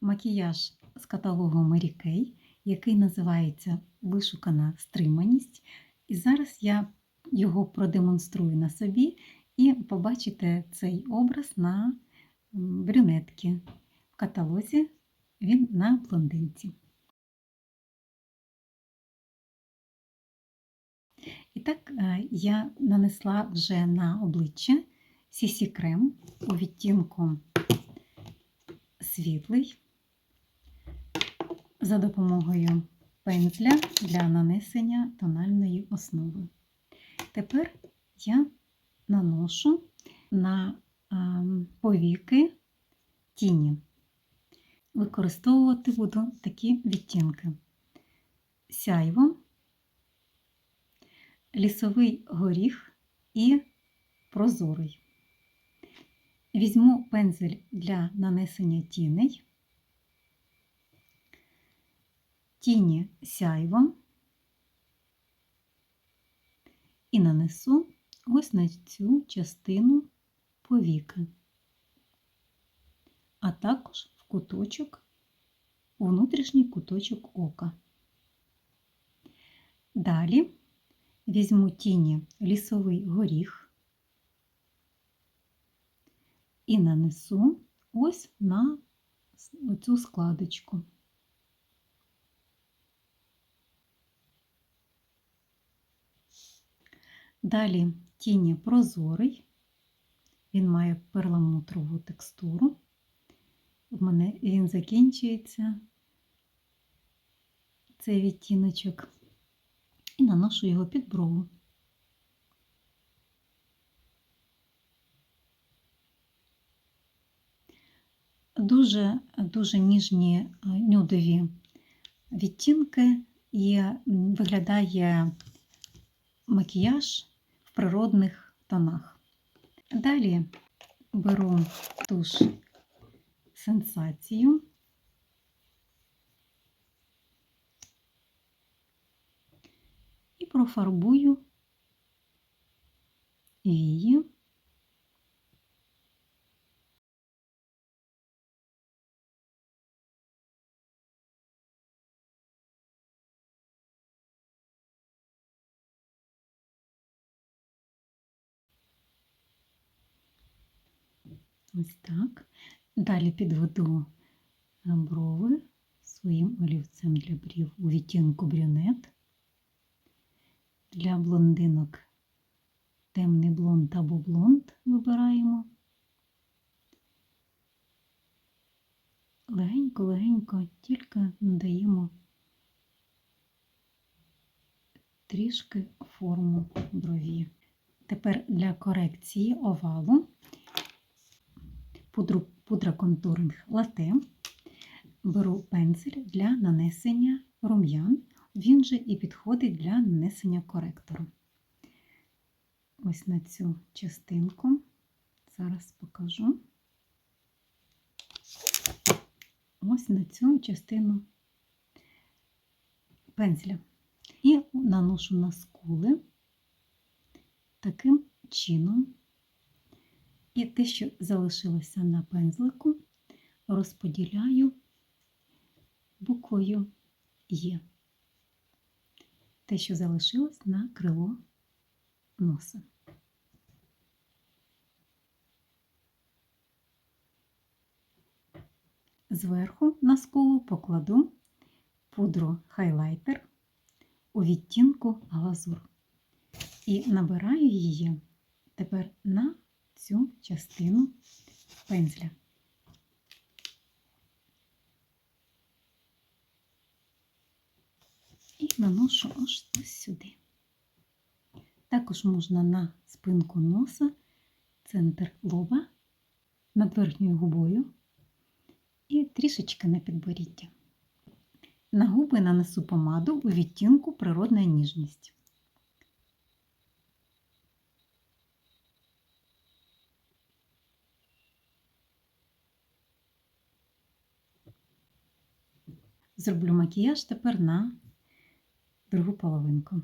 макіяж з каталогу Mary Kay, який називається Вишукана стриманість. І зараз я його продемонструю на собі і побачите цей образ на м, брюнетці. В каталозі він на блондинці. І так, е, я нанесла вже на обличчя CC крем у відтінку світлий за допомогою пензля для нанесення тональної основи. Тепер я наношу на повіки тіні. Використовувати буду такі відтінки: сяйво, лісовий горіх і прозорий. Візьму пензель для нанесення тіней, тіні сяйво і нанесу ось на цю частину повіки, а також в куточок, у внутрішній куточок ока. Далі візьму тіні лісовий горіх і нанесу ось на цю складочку. Далі тіні прозорий, він має перламутрову текстуру. В мене він закінчується, цей відтіночок, і наношу його під брову. Дуже, дуже ніжні е, нюдові відтінки. І виглядає макіяж природних тонах. Далі беру туш сенсацію. І профарбую вії. Ось так. Далі підведу е, брови своїм олівцем для брів у відтінку брюнет. Для блондинок темний блонд або блонд вибираємо. Легенько-легенько тільки надаємо трішки форму брові. Тепер для корекції овалу пудру, пудра контуринг лате. Беру пензель для нанесення рум'ян. Він же і підходить для нанесення коректору. Ось на цю частинку. Зараз покажу. Ось на цю частину пензля. І наношу на скули таким чином. І те, що залишилося на пензлику, розподіляю буквою Є. Те, що залишилось на крило носа. Зверху на скулу покладу пудру хайлайтер у відтінку глазур і набираю її тепер на цю частину пензля. І наношу аж ось сюди. Також можна на спинку носа, центр лоба, над верхньою губою і трішечки на підборіддя. На губи нанесу помаду у відтінку природна ніжність. Зроблю макіяж тепер на другу половинку.